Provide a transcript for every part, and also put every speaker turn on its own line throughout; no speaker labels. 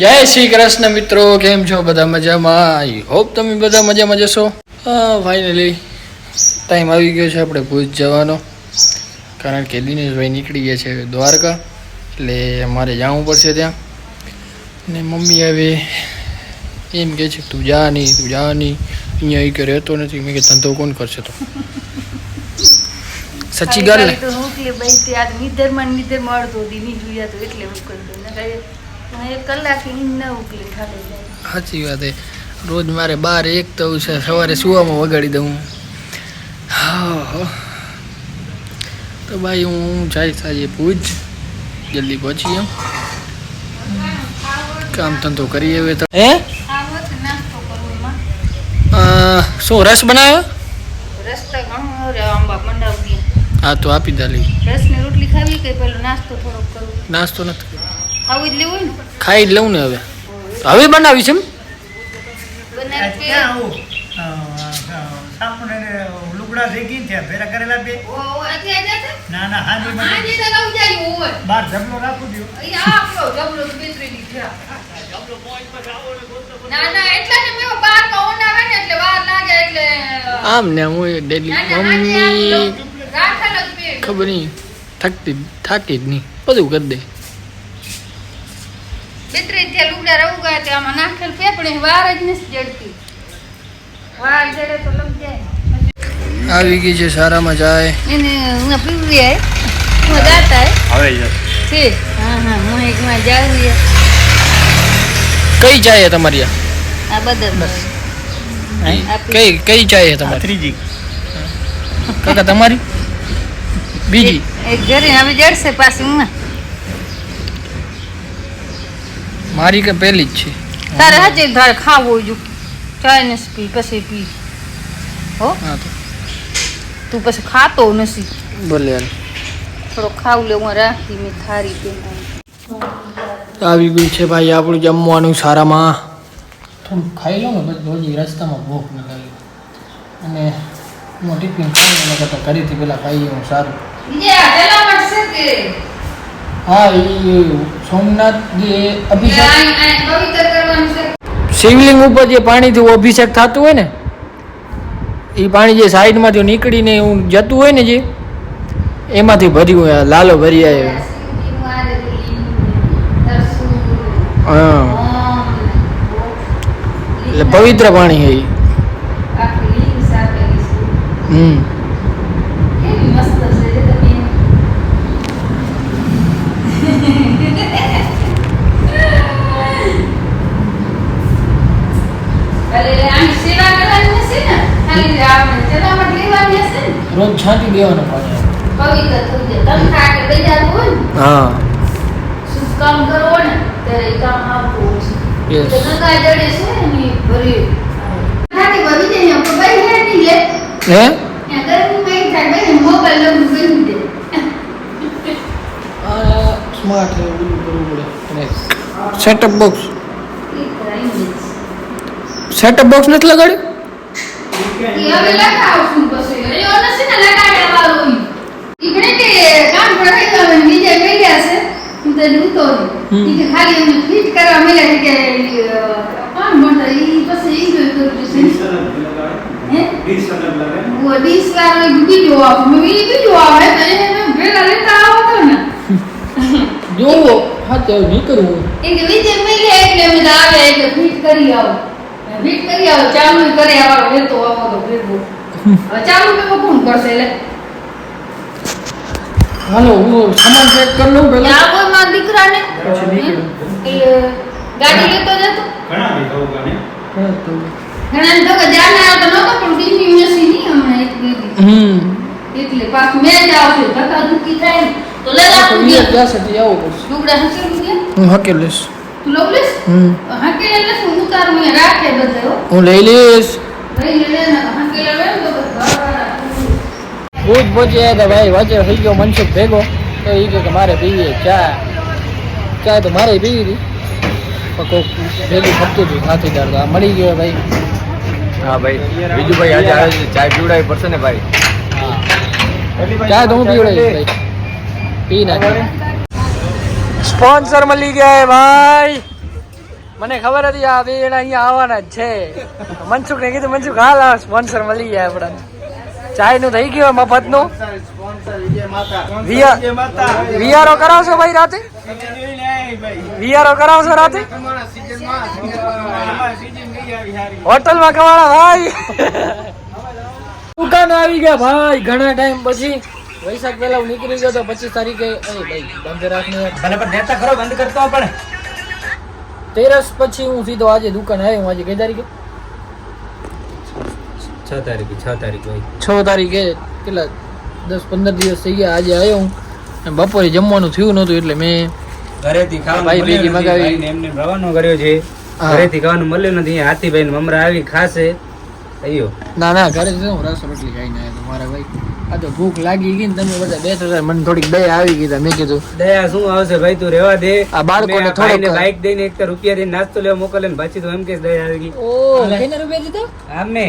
જય શ્રી કૃષ્ણ મિત્રો કેમ છો? બધા મજામાં? આઈ હોપ તમે બધા મજામાં જશો ફાઇનલી ટાઈમ આવી ગયો છે આપણે ભુજ જવાનો. કારણ કે દિનેશભાઈ નીકળી ગયા છે દ્વારકા એટલે મારે જવું પડશે ત્યાં. ને મમ્મી હવે એમ કહે છે તું જા નહીં તું જા નહીં. અહીંયા એ કે રહેતો નથી. મેં કે ધંધો કોણ કરશે તો? સાચી ગાલ ને.
તો મોકલી ભાઈ તે આજ નિધરમાં નિધર અડધો જોયા તો એટલે ઉકળી દઉં. નકર હું એક કલાક ન ઉકલી ખાલી જાય
સાચી વાત છે. રોજ મારે બાર એક તો છે સવારે સુવામાં વગાડી દઉં. હા હા. તો ભાઈ હું જાય સાજે ભુજ. જલ્દી પહોંચી જાઉં. કામ ધંધો તો. હે?
આવો તો નાસ્તો કરવો એમાં.
અ, શું રસ બનાવ્યો?
રસ્તા ઘણો આંબા મંડાવી
હા તો આપી દાલી
રસ ને રોટલી ખાવી કે પેલો નાસ્તો થોડોક કરવો
નાસ્તો નથી
ખાવું જ લેવું ને?
ખાઈ જ લઉં ને હવે. હવે બનાવી છે?
આવું
આવે
આમ ને હું ડેલી મમ્મી. ખબર નહીં થાકતી થાકી જ નહીં. બધું કરી દે
બેતરી ત્યાં લુગડા રહું ગયા તે આમાં નાખેલ પે પણ એ વાર જ નથી જડતી. વાર જડે તો લગ જાય.
આવી ગઈ છે સારામાં જાય.
એને હું પીવી હે હું જાતા હે
હવે
છે. હા હા હું એક માં જાઉં હે
કઈ ચાય છે તમારી આ?
આ બદલ
કઈ કઈ ચાય છે તમારી?
ત્રીજી.
કાકા તમારી? બીજી?
એક ઘરે હવે જડશે પાછી હું
મારી કે પહેલી જ છે.
તારે હજે તારે ખાવું જો. ચાય ને પી પછી પી. હો?
હા તો.
તું પછી ખાતો નથી.
ભલે.
થોડો ખાવ લેવું હું રાખી મેં થારી દે
આવી ગયું છે ભાઈ આપણું જમવાનું સારામાં. થોડું ખાઈ લઉં ને બધું હજી રસ્તામાં ભૂખ ન લાગી અને હું ટિફિન ખાઈ એના કરતાં ઘરેથી પહેલાં ખાઈએ હું સારું હા એ સોમનાથ જે અભિષેક શિવલિંગ ઉપર જે પાણીથી અભિષેક થતું હોય ને એ પાણી જે સાઈડમાંથી નીકળીને એવું જતું હોય ને જે એમાંથી ભર્યું હોય આ લાલો ભરી આવ્યો હા. એટલે પવિત્ર પાણી હે. હમ. છાંટી દેવાનું હા.
કામ કરો ને ત્યારે કામ આવતું છે ગંગા જડે છે ને ભરી. ખાતી ભરી દે ને ભાઈ હે? લે થાય ભાઈ મોબાઈલ દે
સ્માર્ટ છે બધું કરવું પડે. સેટઅપ બોક્સ સેટઅપ બોક્સ નથી લગાડ્યું?
એ હવે લગાવશું પછી. इकडे ते काम पडायचं
म्हणजे
जे मेले असे ते दूतो तिथे खाली आणि फिट करा मेले की काम म्हणता ई बस एन्जॉय करू जे वो डिस का वीडियो आप मेरी वीडियो आप है मैंने मैं बेला लेता आओ तो ना
जो हाँ तो नहीं
करूँ एक बीच में ले एक ने मज़ा आवे एक फिट करी आओ फिट करी आओ चालू करे आओ फिर तो आओ तो फिर वो હવે ચાલુ મેં કોણ કરશે એટલે
હાલો હું સામાન ચેક કરી લઉં પહેલા.
ત્યાં કોઈ માં દીકરાને. ગાડી લેતો જતો?
ઘણા બી ઉગાને
હા,
ઘણા તો કે જાને આવતો નતો પણ બીજી મેસી ની હમણાં એક દીધી
હમ.
એટલે પાછ મેં જ આવશે ધક્કા ધુક્કી થાય તો લઈ
લા
તું
વીએ ત્યાં સુધી આવો બસ
લુગડા હકે ગયા
હું હકે લઈશ.
તું લઉં લેશ
હમ.
હકે લેશ હું ઉતારું મે રાખે બધે હું.
લઈ લઈશ.
ભાઈ લે ને હાકેલે લે ને તો ઘરવાળા
ભૂત પહોંચ્યા હતા ભાઈ વચ્ચે થઈ ગયો મનસુખ ભેગો. તો એ કે મારે પીવી છે ચા. ચા તો મારે પીવી હતી. પણ કોઈક ભેગું થતું હતું સાથીદાર તો આ મળી ગયો ભાઈ.
હા ભાઈ. બીજું ભાઈ આજે આવે છે. ચાય પીવડાવી પડશે ને ભાઈ?
ચા તો હું પીવડાવી ભાઈ. પી નાખી સ્પોન્સર મળી ગયા ભાઈ. મને ખબર હતી આ બે જણા અહીંયા આવવાના જ છે. મનસુખ ને કીધું મનસુખ હાલ આ સ્પોન્સર મળી જાય આપણા. ચાયનું થઈ ગયું મફતનું વિયારો કરાવશો ભાઈ રાતે? વિયારો કરાવશો રાતે? હોટલમાં કવાડા ભાઈ? દુકાન આવી ગયા ભાઈ ઘણા ટાઈમ પછી. વૈશાખ પહેલા હું નીકળી ગયો તો પચીસ તારીખે ભાઈ બંધ રાખને.
ભલે પણ નેતા ખરો બંધ કરતો પણ.
તેરસ પછી હું સીધો આજે દુકાન આવ્યો આજે કઈ તારીખે
છ તારીખ છ તારીખ ભાઈ
છ તારીખે કેટલા? દસ પંદર દિવસ થઈ ગયા. આજે આવ્યો હું. અને બપોરે જમવાનું થયું નહોતું એટલે મેં
ઘરેથી ખાવાનું
ભેગી મગાવી.
એમને રવાનો કર્યો છે. ઘરેથી ખાવાનું મળ્યું નથી. હાથીભાઈ ને મમરા આવી ખાશે. અయ్યો
ના ના ઘરે જ હું રસ રોટલી ખાઈને આવ્યો મારા ભાઈ. આ તો ભૂખ લાગી ગઈ ને તમે બધા બે ત્રણ મને થોડીક દયા આવી ગઈ મેં કીધું
દયા શું આવશે ભાઈ તું રેવા દે.
આ બાળકોને થોડોક-
બાઈક દઈને એક રૂપિયા દઈને નાસ્તો લેવા મોકલે ને પાછી તો એમ કે દયા આવી ગઈ.
ઓ કેટલા રૂપિયા દીધો?
આમે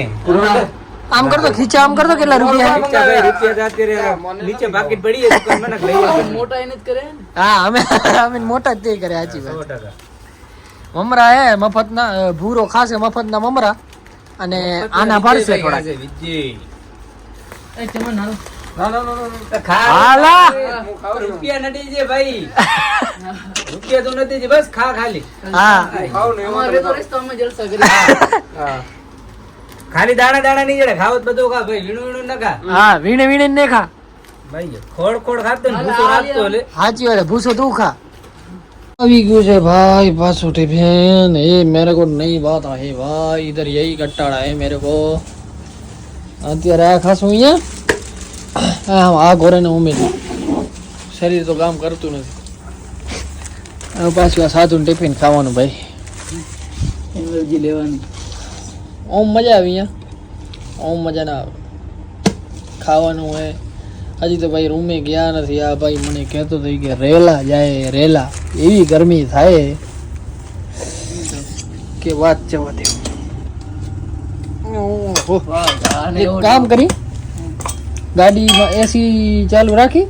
આમ કરતો ખીચા આમ કરતો કેટલા રૂપિયા?
રૂપિયા નીચે બાકી પડી છે દુકાનમાં નાખ લઈ આવજો.
હા અમે અમે મોટા જ તે કરે
સો
વાત મમરા હે મફતના ના ભૂરો ખાશે મફતના મમરા. અને આના
ભરશે ખાલી. દાણા દાણા નહીં જડે. ખાવત બધું ખા. ભાઈ વીણું વીણું ના ખા.
હા વીણે વીણે ને ખા.
ભાઈ ખોડ ખોડ ખાતો ને ભૂસો રાખતો એટલે
સાચી વાત ભૂસો તું ખા. આવી ગયું છે ભાઈ પાછું ટિફિન ये મેરે કો નહીં बात હે ભાઈ इधर यही कट्टाड़ा है મેરે કો. અત્યારે આ ખાસું અહીંયા? આમ આ ઘોરે ને ઉમેર્યું શરીર તો કામ કરતું નથી. પાછું આ સાદું ટિફિન ખાવાનું ભાઈ. એનર્જી લેવાની. ઓમ મજા આવી અહીંયા? ઓમ મજા ના આવે ખાવાનું હોય. હજી તો ભાઈ રૂમે ગયા નથી. આ ભાઈ મને કહેતો થઈ કે રેલા જાય રેલા. એવી ગરમી થાય કે વાત જવા દે ઓહો. એક કામ કરી. ગાડીમાં એસી ચાલુ રાખી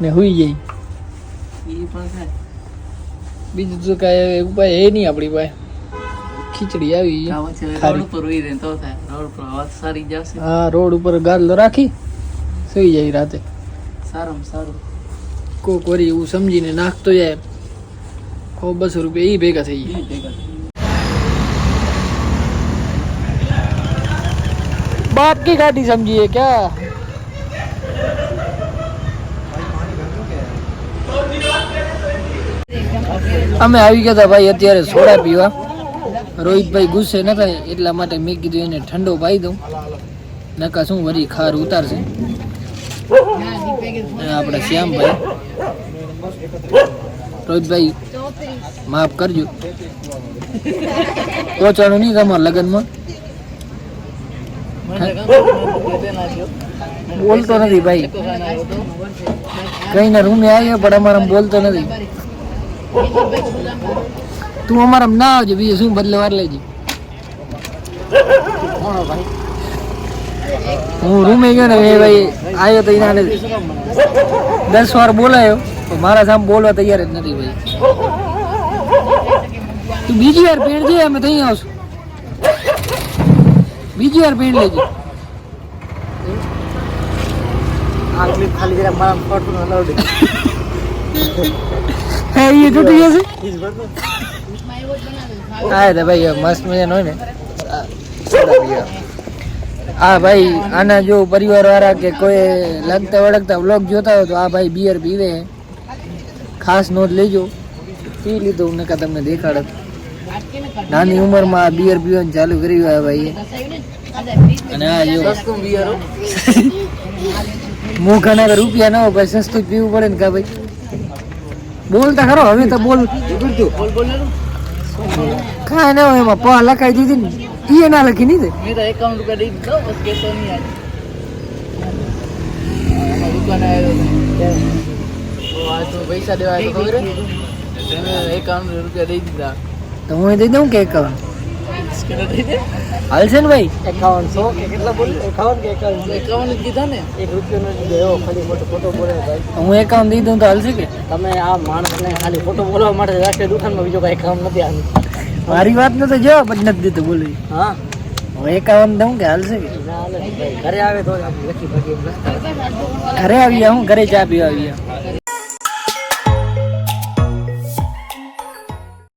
ને હુઈ જઈ. બીજું તો કાંઈ ઉપાય એ નહીં આપણી પાસે. ખીચડી આવી. ખારી. હા રોડ ઉપર ગાદલો રાખી. થઈ જાય રાતે. સારામાં સારું. કો કોરી એવું સમજીને નાખતો જાય. સો બસો રૂપિયા એ ભેગા થઈ જાય બાપ કી ગાડી સમજીએ ક્યાં? અમે આવી ગયા હતા ભાઈ અત્યારે સોડા પીવા. રોહિતભાઈ ગુસ્સે ન થાય એટલા માટે મેં કીધું એને ઠંડો પાઈ દઉં. નકા શું વરી ખાર ઉતારશે. આપણા શ્યામભાઈ રોહિતભાઈ, માફ કરજો. પહોંચાડું નહીં તમારા લગ્નમાં? બોલતો નથી ભાઈ. કઈ ના રૂમે આવ્યો, પણ અમારા બોલતો નથી. તું અમારા ના આવજો, બીજું શું બદલે વાર લેજે. હું રૂમે ગયો ને એ ભાઈ આવ્યો તો એના દસ વાર બોલાયો. તો મારા સામે બોલવા તૈયાર જ નથી ભાઈ. તું બીજી વાર પેણ જઈએ અમે ત્યાં આવશું. બીજી વાર પેણ લેજે. હે એ તૂટી જશે હા ભાઈ મસ્ત મજાનો હોય ને. આ ભાઈ આના જો પરિવાર વાળા કે કોઈ લગતા વળગતા બ્લોગ જોતા હોય તો આ ભાઈ બિયર પીવે. ખાસ નોંધ લેજો. પી લીધું નકા તમને દેખાડત નાની ઉંમરમાં આ બિયર પીવાનું ચાલુ કર્યું હોય ભાઈ અને આ જો. મું ઘણા રૂપિયા ના હોય ભાઈ સસ્તું પીવું પડે ને કા ભાઈ? બોલતા ખરો હવે તો બોલ? કાંઈ ના હોય એમાં પા લખાઈ દીધી ને. એ ના લખી નહીં દે.
પૈસા દેવા તો ખબર એકાવન રૂપિયા દઈ દીધા.
તો હું દઈ દઉં કે એકાવન
હાલશે ને ભાઈ? એકાવન સો કેટલા બોલ્યું? એકાવન કે એકાવન એકાવન જ કીધા ને. એક રૂપિયાનો જ દીધો ખાલી મોટો ફોટો બોલે ભાઈ. હું એકાવન દઉં તો હાલશે કે? તમે આ માણસને ખાલી ફોટો બોલવા માટે રાષ્ટ્રીય દુકાનમાં બીજો કઈ કામ નથી આવ્યું મારી વાત તો જો પણ નથી દીધું બોલી. હા? હવે એકાવન દઉં કે હાલશે કે? ઘરે આવે તો ઘરે આવી હું ઘરે ચા પીવા આવી